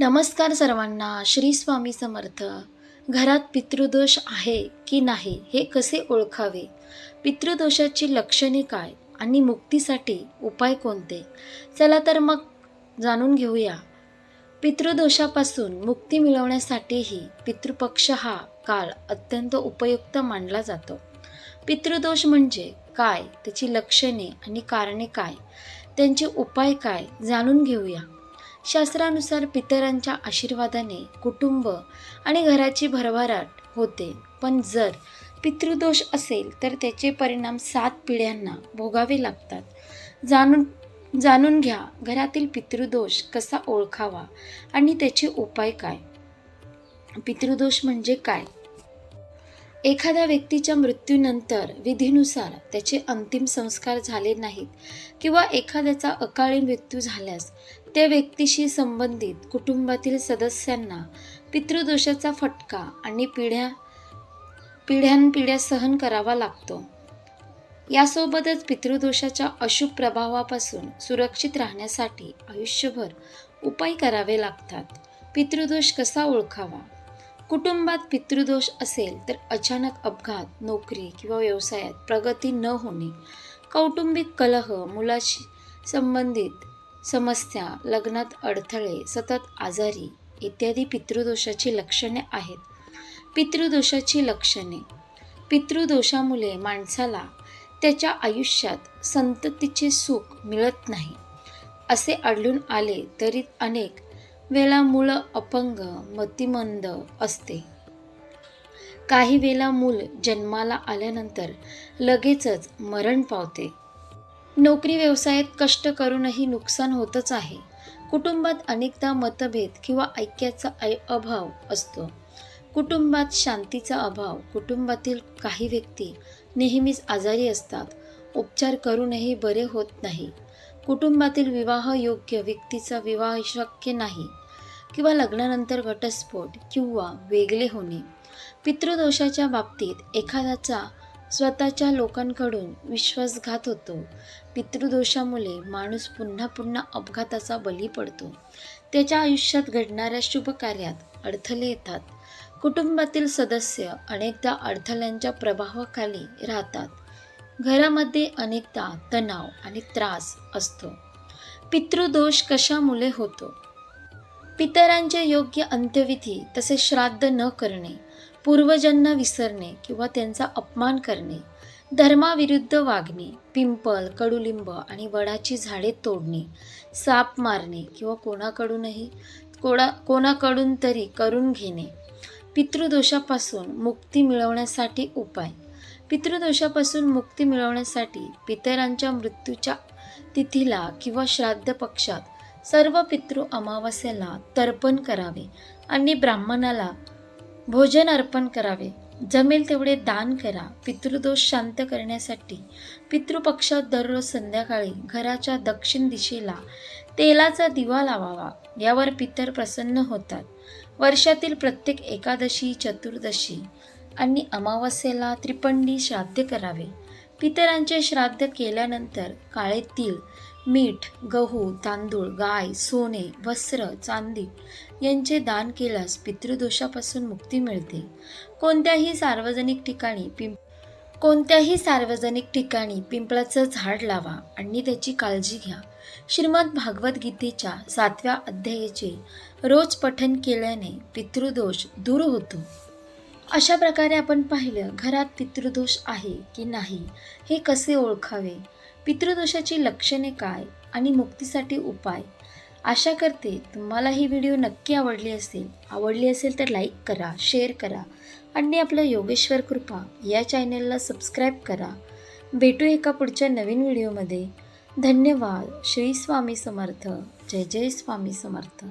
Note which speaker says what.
Speaker 1: नमस्कार सर्वांना श्री स्वामी समर्थ. घरात पितृदोष आहे की नाही हे कसे ओळखावे? पितृदोषाची लक्षणे काय आणि मुक्तीसाठी उपाय कोणते? चला तर मग जाणून घेऊया. पितृदोषापासून मुक्ती मिळवण्यासाठीही पितृपक्ष हा काळ अत्यंत उपयुक्त मानला जातो. पितृदोष म्हणजे काय? त्याची लक्षणे आणि कारणे काय? त्यांचे उपाय काय? जाणून घेऊया. शास्त्रानुसार पितरांच्या आशीर्वादाने कुटुंब आणि घराची भरभराट होते. पण जर पितृदोष असेल तर त्याचे परिणाम सात पिढ्यांना भोगावे लागतात. जाणून जाणून घ्या घरातील पितृदोष कसा ओळखावा आणि त्याचे उपाय काय? पितृदोष म्हणजे काय? एखाद्या व्यक्तीच्या मृत्यूनंतर विधीनुसार त्याचे अंतिम संस्कार झाले नाहीत किंवा एखाद्याचा अकाळी मृत्यू झाल्यास त्या व्यक्तीशी संबंधित कुटुंबातील सदस्यांना पितृदोषाचा फटका आणि पिढ्या पिढ्यानपिढ्या सहन करावा लागतो. यासोबतच पितृदोषाच्या अशुभ प्रभावापासून सुरक्षित राहण्यासाठी आयुष्यभर उपाय करावे लागतात. पितृदोष कसा ओळखावा? कुटुंबात पितृदोष असेल तर अचानक अपघात नोकरी किंवा व्यवसायात प्रगती न होणे कौटुंबिक कलह मुलाशी संबंधित समस्या लग्नात अडथळे सतत आजारी इत्यादी पितृदोषाची लक्षणे आहेत. पितृदोषाची लक्षणे. पितृदोषामुळे माणसाला त्याच्या आयुष्यात संततीचे सुख मिळत नाही. असे आढळून आले तरी अनेक वेळा मूळ अपंग मतिमंद असते. काही वेळा मूल जन्माला आल्यानंतर लगेचच मरण पावते. नोकरी व्यवसायात कष्ट करूनही नुकसान होतच आहे. कुटुंबात अनेकदा मतभेद किंवा ऐक्याचा ऐ अभाव असतो. कुटुंबात शांतीचा अभाव कुटुंबातील काही व्यक्ती नेहमीच आजारी असतात. उपचार करूनही बरे होत नाही. कुटुंबातील विवाह योग्य व्यक्तीचा विवाह शक्य नाही. किंवा लग्नानंतर घटस्फोट किंवा वेगळे होणे. पितृदोषाच्या बाबतीत एखाद्याचा स्वतःच्या लोकांकडून विश्वासघात होतो. पितृदोषामुळे माणूस पुन्हा पुन्हा अपघाताचा बळी पडतो. त्याच्या आयुष्यात घडणाऱ्या शुभ कार्यात अडथळे येतात. कुटुंबातील सदस्य अनेकदा अडथळ्यांच्या प्रभावाखाली राहतात. घरामध्ये अनेकदा तणाव आणि त्रास असतो. पितृदोष कशामुळे होतो? पितरांचे योग्य अंत्यविधी तसे श्राद्ध न करणे पूर्वजांना विसरणे किंवा त्यांचा अपमान करणे धर्माविरुद्ध वागणे पिंपल कडुलिंब आणि वडाची झाडे तोडणे साप मारणे किंवा कोणाकडूनही कोणा कोणाकडून तरी करून घेणे. पितृदोषापासून मुक्ती मिळवण्यासाठी उपाय. पितृदोषापासून मुक्ती मिळवण्यासाठी पितरांच्या मृत्यूच्या तिथीला किंवा श्राद्ध पक्षात सर्व पितृ अमावस्येला तर्पण करावे आणि ब्राह्मणाला भोजन अर्पण करावे. जमेल तेवढे दान करा. पितृदोष शांत करण्यासाठी पितृपक्षात दररोज संध्याकाळी घराच्या दक्षिण दिशेला तेलाचा दिवा लावावा. यावर पितर प्रसन्न होतात. वर्षातील प्रत्येक एकादशी चतुर्दशी आणि अमावस्येला त्रिपंडी श्राद्ध करावे. पितरांचे श्राद्ध केल्यानंतर काळे तीळ मीठ गहू तांदूळ गाय सोने वस्त्र चांदी यांचे दान केल्यास पितृदोषापासून मुक्ती मिळते. कोणत्याही सार्वजनिक ठिकाणी पिंप कोणत्याही सार्वजनिक ठिकाणी पिंपळाचं झाड लावा आणि त्याची काळजी घ्या. श्रीमद भागवत गीतेच्या सातव्या अध्यायाचे रोज पठन केल्याने पितृदोष दूर होतो. अशा प्रकारे आपण पाहिलं घरात पितृदोष आहे की नाही हे कसे ओळखावे? पितृदोषाची लक्षणे काय आणि मुक्तीसाठी उपाय? आशा करते तुम्हाला ही व्हिडिओ नक्की आवडली असेल. आवडली असेल तर लाईक करा शेअर करा आणि आपलं योगेश्वर कृपा या चॅनलला सबस्क्राईब करा. भेटू एका पुढच्या नवीन व्हिडिओमध्ये. धन्यवाद. श्री स्वामी समर्थ. जय जय स्वामी समर्थ.